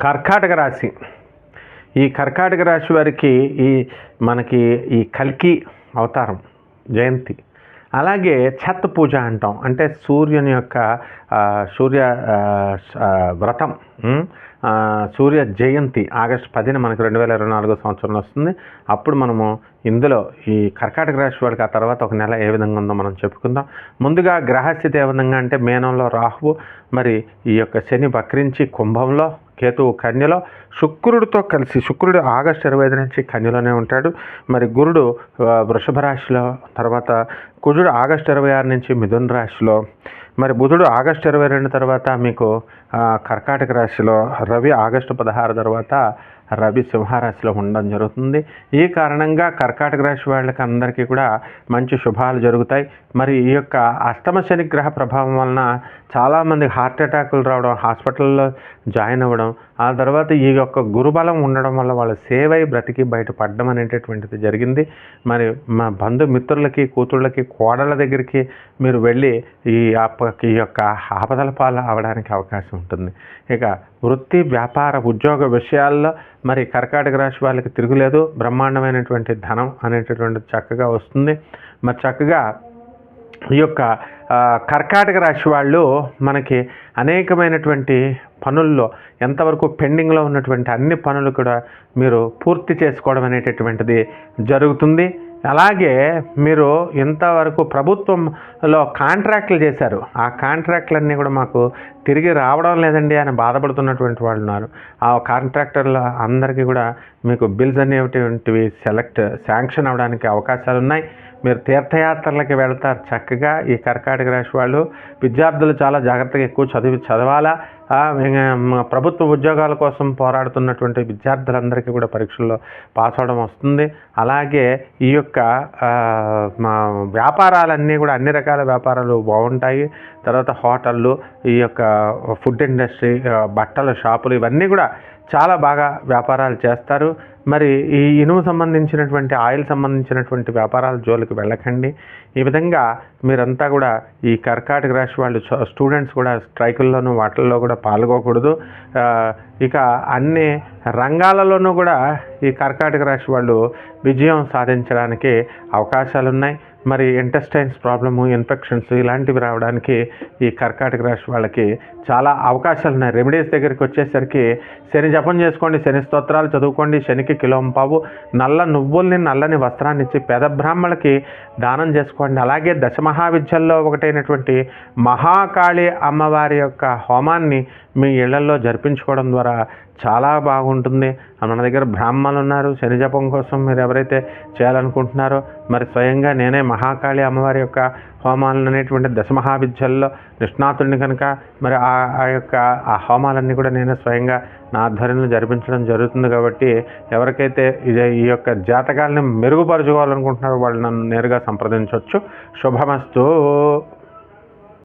కర్కాటక రాశి. ఈ కర్కాటక రాశి వారికి ఈ మనకి ఈ కల్కి అవతారం జయంతి. అలాగే ఛత్ పూజ అంటాం. అంటే సూర్యుని యొక్క సూర్య వ్రతం సూర్య జయంతి ఆగస్టు పదిన మనకు రెండు వేల ఇరవై నాలుగో సంవత్సరంలో వస్తుంది. అప్పుడు మనము ఇందులో ఈ కర్కాటక రాశి వాడికి ఆ తర్వాత ఒక నెల ఏ విధంగా ఉందో మనం చెప్పుకుందాం. ముందుగా గ్రహస్థితి ఏ విధంగా అంటే మేనంలో రాహువు మరి ఈ యొక్క శని వక్రించి కుంభంలో కేతువు కన్యలో శుక్రుడితో కలిసి శుక్రుడు ఆగస్టు ఇరవై ఐదు నుంచి కన్యలోనే ఉంటాడు. మరి గురుడు వృషభ రాశిలో తర్వాత కుజుడు ఆగస్టు ఇరవై ఆరు నుంచి మిథున రాశిలో మరి బుధుడు ఆగస్టు ఇరవై రెండు తర్వాత మీకు కర్కాటక రాశిలో రవి ఆగస్టు పదహారు తర్వాత రవి సింహరాశిలో ఉండడం జరుగుతుంది. ఈ కారణంగా కర్కాటక రాశి వాళ్ళకి అందరికీ కూడా మంచి శుభాలు జరుగుతాయి. మరి ఈ యొక్క అష్టమ శని గ్రహ ప్రభావం వలన చాలామంది హార్ట్ అటాకులు రావడం హాస్పిటల్లో జాయిన్ అవ్వడం ఆ తర్వాత ఈ యొక్క గురుబలం ఉండడం వల్ల వాళ్ళు సేవ్ అయి బ్రతికి బయటపడడం అనేటటువంటిది జరిగింది. మరి మా బంధుమిత్రులకి కూతుళ్ళకి కోడళ్ళ దగ్గరికి మీరు వెళ్ళి ఈ ఈ యొక్క ఆపదల పాలు అవడానికి అవకాశం ఉంటుంది. ఇక వృత్తి వ్యాపార ఉద్యోగ విషయాల్లో మరి కర్కాటక రాశి వాళ్ళకి తిరుగులేదు బ్రహ్మాండమైనటువంటి ధనం అనేటటువంటిది చక్కగా వస్తుంది. మరి చక్కగా ఈ యొక్క కర్కాటక రాశి వాళ్ళు మనకి అనేకమైనటువంటి పనుల్లో ఎంతవరకు పెండింగ్లో ఉన్నటువంటి అన్ని పనులు కూడా మీరు పూర్తి చేసుకోవడం అనేటటువంటిది జరుగుతుంది. అలాగే మీరు ఇంతవరకు ప్రభుత్వంలో కాంట్రాక్టులు చేశారు. ఆ కాంట్రాక్టులన్నీ కూడా మాకు తిరిగి రావడం లేదండి అని బాధపడుతున్నటువంటి వాళ్ళు ఉన్నారు. ఆ కాంట్రాక్టర్ల అందరికీ కూడా మీకు బిల్స్ అనేటువంటివి సెలెక్ట్ శాంక్షన్ అవడానికి అవకాశాలు ఉన్నాయి. మీరు తీర్థయాత్రలకి వెళ్తారు చక్కగా. ఈ కర్కాటక రాశి వాళ్ళు విద్యార్థులు చాలా జాగ్రత్తగా ఎక్కువ చదివి చదవాలా. ప్రభుత్వ ఉద్యోగాల కోసం పోరాడుతున్నటువంటి విద్యార్థులందరికీ కూడా పరీక్షల్లో పాస్ అవడం వస్తుంది. అలాగే ఈ యొక్క మా వ్యాపారాలన్నీ కూడా అన్ని రకాల వ్యాపారాలు బాగుంటాయి. తర్వాత హోటళ్ళు ఈ యొక్క ఫుడ్ ఇండస్ట్రీ బట్టల షాపులు ఇవన్నీ కూడా చాలా బాగా వ్యాపారాలు చేస్తారు. మరి ఈ ఇనుము సంబంధించినటువంటి ఆయిల్ సంబంధించినటువంటి వ్యాపారాల జోలికి వెళ్ళకండి. ఈ విధంగా మీరంతా కూడా ఈ కర్కాటక రాశి వాళ్ళు స్టూడెంట్స్ కూడా స్ట్రైకుల్లోనూ వాటిల్లో కూడా పాల్గొకూడదు. ఇక అన్ని రంగాలలోనూ కూడా ఈ కర్కాటక రాశి వాళ్ళు విజయం సాధించడానికి అవకాశాలు ఉన్నాయి మరి ఇంటెస్టైన్స్ ప్రాబ్లము ఇన్ఫెక్షన్స్ ఇలాంటివి రావడానికి ఈ కర్కాటక రాశి వాళ్ళకి చాలా అవకాశాలు ఉన్నాయి రెమెడీస్ దగ్గరికి వచ్చేసరికి శని జపం చేసుకోండి శని స్తోత్రాలు చదువుకోండి శనికి కిలోంపావు నల్ల నువ్వుల్ని నల్లని వస్త్రాన్ని ఇచ్చి పేద బ్రాహ్మణులకి దానం చేసుకోండి. అలాగే దశమహావిద్యల్లో ఒకటైనటువంటి మహాకాళి అమ్మవారి యొక్క హోమాన్ని మీ ఇళ్ళలో జరిపించుకోవడం ద్వారా చాలా బాగుంటుంది. మన దగ్గర బ్రాహ్మణులు ఉన్నారు. శని జపం కోసం మీరు ఎవరైతే చేయాలనుకుంటున్నారో మరి స్వయంగా నేనే మహాకాళి అమ్మవారి యొక్క హోమాలను అనేటువంటి దశమహావిద్యల్లో నిష్ణాతుడిని కనుక మరి ఆ ఆ యొక్క ఆ హోమాలన్నీ కూడా నేనే స్వయంగా నా ఆధ్వర్యంలో జరిపించడం జరుగుతుంది కాబట్టి ఎవరికైతే ఇది ఈ యొక్క జాతకాలను మెరుగుపరుచుకోవాలనుకుంటున్నారో వాళ్ళు నన్ను నేరుగా సంప్రదించవచ్చు. శుభమస్తు.